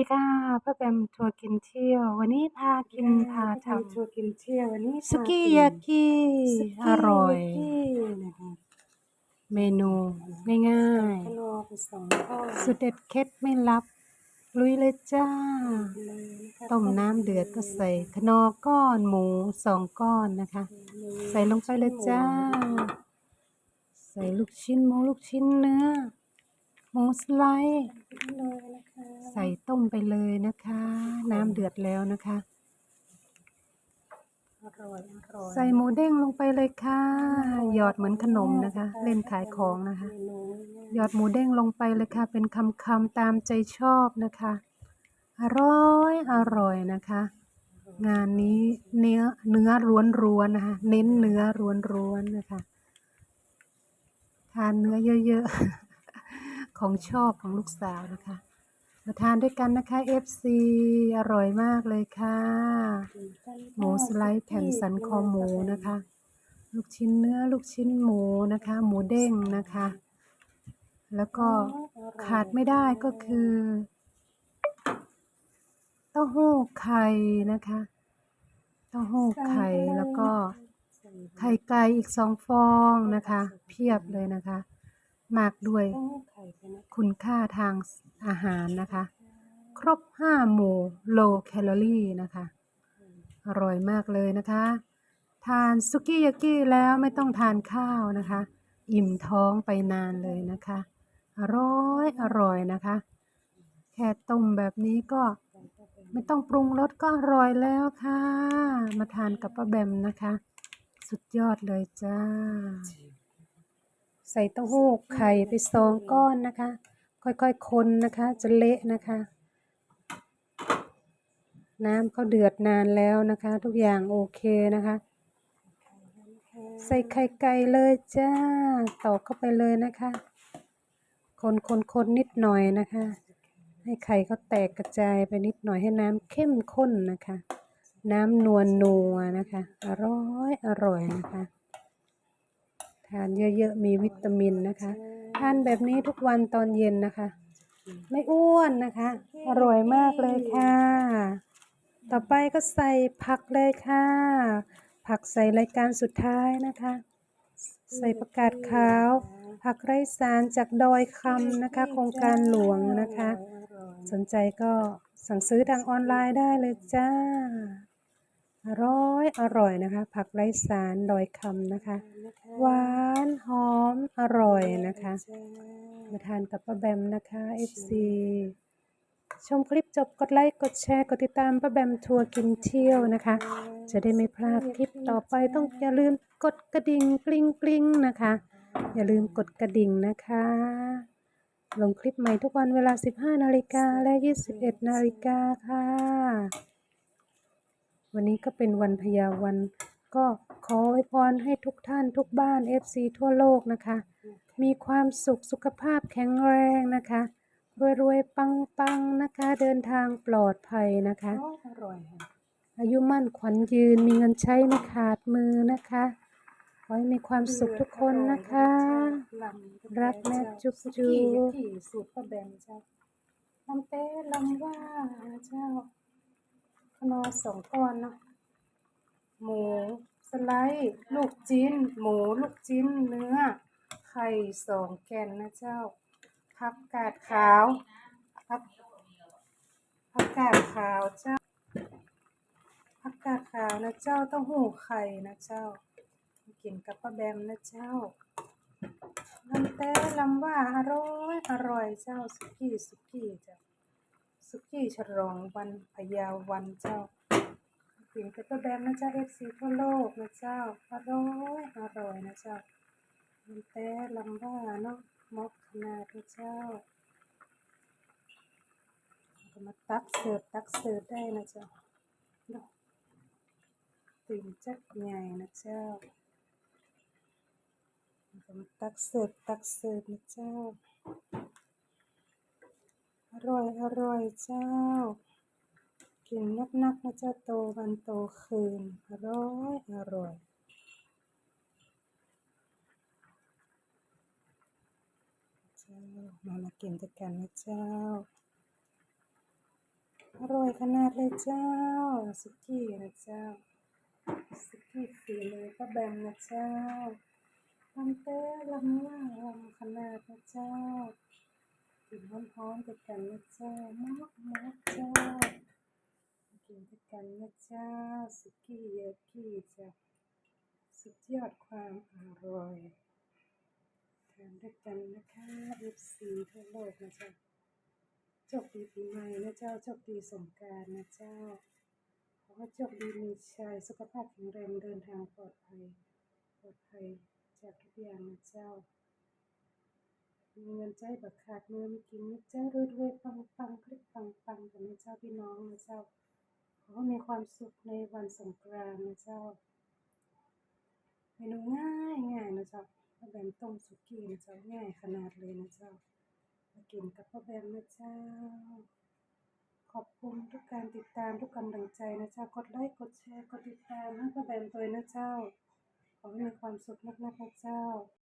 ดีค่ะพ่อแบมทัวร์กินเที่ยว วันนี้พากินพาททัวร์กินเที่ยววันนี้ำสุกี้ยากิอร่อยนะคะเมนูง่ายขนมไปสองข้อๆสุดเด็ดเคล็ดไม่ลับ ลุยเลยจ้าเลยนะคะต้มน้ำเดือดก็ใส่ขนอก้อนหมูสองก้อนนะคะ ใส่ลงไปเลยจ้า ใส่ลูกชิ้นหมูลูกชิ้นเนื้อห มูสไลด์เลยนะคะใส่ต้มไปเลยนะคะ น้ำเดือดแล้วนะคะอร่อยอร่อยใส่หมูเด้งลงไปเลยค่ะ หยอดเหมือนขนมนะคะ เล่นขายของนะคะเมนูง่ายหยอดหมูเด้งลงไปเลยค่ะ เป็นคำคำๆตามใจชอบนะคะ อร่อยอร่อยนะคะ งานนี้เนื้อเนื้อร้วนๆนะคะ เน้นเนื้อร้วนๆนะคะ ทานเนื้อเยอะๆ ของชอบของลูกสาวนะคะ มาทานด้วยกันนะคะ FC อร่อยมากเลยค่ะ หมูสไลด์แผ่นสันคอหมูนะคะ ลูกชิ้นเนื้อลูกชิ้นหมูนะคะ หมูเด้งนะคะ แล้วก็ขาดไม่ได้ก็คือเต้าหู้ไข่นะคะเต้าหู้ไข่แล้วก็ไข่ไก่อีกสองฟองนะคะ เพียบเลยนะคะ มากด้วยต้องไข่ไปนะคุณค่าทางอาหารนะคะ ครบห้าหมู่ low calorie นะคะ อร่อยมากเลยนะคะ ทานสุกี้ยากิแล้วไม่ต้องทานข้าวนะคะ อิ่มท้องไปนานเลยนะคะ อร่อยอร่อยนะคะ แค่ต้มแบบนี้ก็ไม่ต้องปรุงรสก็อร่อยแล้วค่ะ มาทานกับป้าแบมนะคะ สุดยอดเลยจ้า ใส่เต้าหู้ไข่ไปสองก้อนนะคะ ค่อยๆคนนะคะจะเละนะคะ น้ำเขาเดือดนานแล้วนะคะ ทุกอย่างโอเคนะคะ ใส่ไข่ไก่เลยจ้าตอกเข้าไปเลยนะคะ คนคนคนนิดหน่อยนะคะ ให้ไข่เขาแตกกระจายไปนิดหน่อยให้น้ำเข้มข้นนะคะ น้ำนวลนัวนะคะ อร่อยอร่อยนะคะ ทานเยอะๆ มีวิตามินนะคะ ทานแบบนี้ทุกวันตอนเย็นนะคะ ไม่อ้วนนะคะ อร่อยมากเลยค่ะ ต่อไปก็ใส่ผักเลยค่ะ ผักใส่รายการสุดท้ายนะคะ ใส่ประกาศขาว ผักไร้สารจากดอยคำนะคะ โครงการหลวงนะคะ สนใจก็สั่งซื้อทางออนไลน์ได้เลยจ้า อร่อยอร่อยนะคะ ผักไร้สารดอยคำนะคะ หวานหอมอร่อยนะคะมาทานกับป้าแบมนะคะ FC ชมคลิปจบกดไลค์กดแชร์กดติดตามป้าแบมทัวร์กินเที่ยวนะคะ จะได้ไม่พลาดคลิปต่อไปต้องอย่าลืมกดกระดิ่งกลิ้งกลิ้งนะคะ อย่าลืมกดกระดิ่งนะคะ ลงคลิปใหม่ทุกวันเวลา 15 นาฬิกาและ 21 นาฬิกาค่ะ วันนี้ก็เป็นวันพยาวัน ก็ขออวยพรให้ทุกท่านทุกบ้าน FC ทั่วโลกนะคะ มีความสุขสุขภาพแข็งแรงนะคะรวยๆปังๆนะคะ เดินทางปลอดภัยนะคะ อร่อยค่ะอายุมั่นขวัญยืนมีเงินใช้ไม่ขาดมือนะคะขอให้มีความสุขทุกคนนะคะรักแม่จุ๊บจุ๊บสุกี้ยากิสูตรป้าแบมเจ้าลำเต้ลำว่าเจ้า ขนอสองก้อนเนาะหมูสไลด์ลูกจิ้น หมูลูกจิ้นเนื้อ ไข่สองแกนนะเจ้าผักกาดขาวผักผักกาดขาวเจ้าผักกาดขาวนะเจ้าต้องหูไข่นะเจ้ากินกับป้าแบมนะเจ้าลำแต่ลำว่าอร่อยอร่อยเจ้าสุกี้สุกี้ เจ้าสุกี้ฉลองวันพยาวันเจ้ากินกับป้าแบมนะเจ้าเอฟซีทั่วโลกนะเจ้าอร่อยอร่อยนะเจ้าลำแต่ลำว่าเนาะมกขนาดนะเจ้าก็มาตักเสิร์ฟตักเสิร์ฟได้นะเจ้าเนาะตื่นจักใหญ่นะเจ้าผมตักเสิร์ฟตักเสิร์ฟนะเจ้า ร่อยอร่อยเจ้า กินนักนักๆนะเจ้าโตวันโตคืน อร่อยอร่อยเจ้ามามากินด้วยกันนะเจ้า อร่อยขนาดเลยเจ้าสุกี้นะเจ้าสุกี้ฝีมือป้าแบมนะเจ้าลำเต้ลำล่างลำขนาดนะเจ้า กินร้อนๆไปกันนะเจ้ามากมากเจ้ากินไปกันนะเจ้าสุกี้ยากี้จ้ะสุดยอดความอร่อยทานด้วยกันนะคะ FC ทั่วโลกนะเจ้าโชคดีปีใหม่นะเจ้าโชคดีสงการนะเจ้าขอให้โชคดีมีชัยสุขภาพแข็งแรงเดินทางปลอดภัยปลอดภัยจากทุกอย่างนะเจ้า มีเงินใจบักขาดมือมีกินนะเจ้ารวยรวยปังปังคลิกปังปังกันนะเจ้าพี่น้องนะเจ้าขอมีความสุขในวันสงกรานต์นะเจ้าเมนูง่ายง่ายนะเจ้าข้าแบนต้มสุกี้นะเจ้าง่ายขนาดเลยนะเจ้ามากินกับพ่อแบมนะเจ้า ขอบคุณทุกการติดตามทุกกำลังใจนะเจ้ากดไลค์กดแชร์กดติดตามให้พ่อแบมตัวนะเจ้าขอให้มีความสุขมากๆนะเจ้า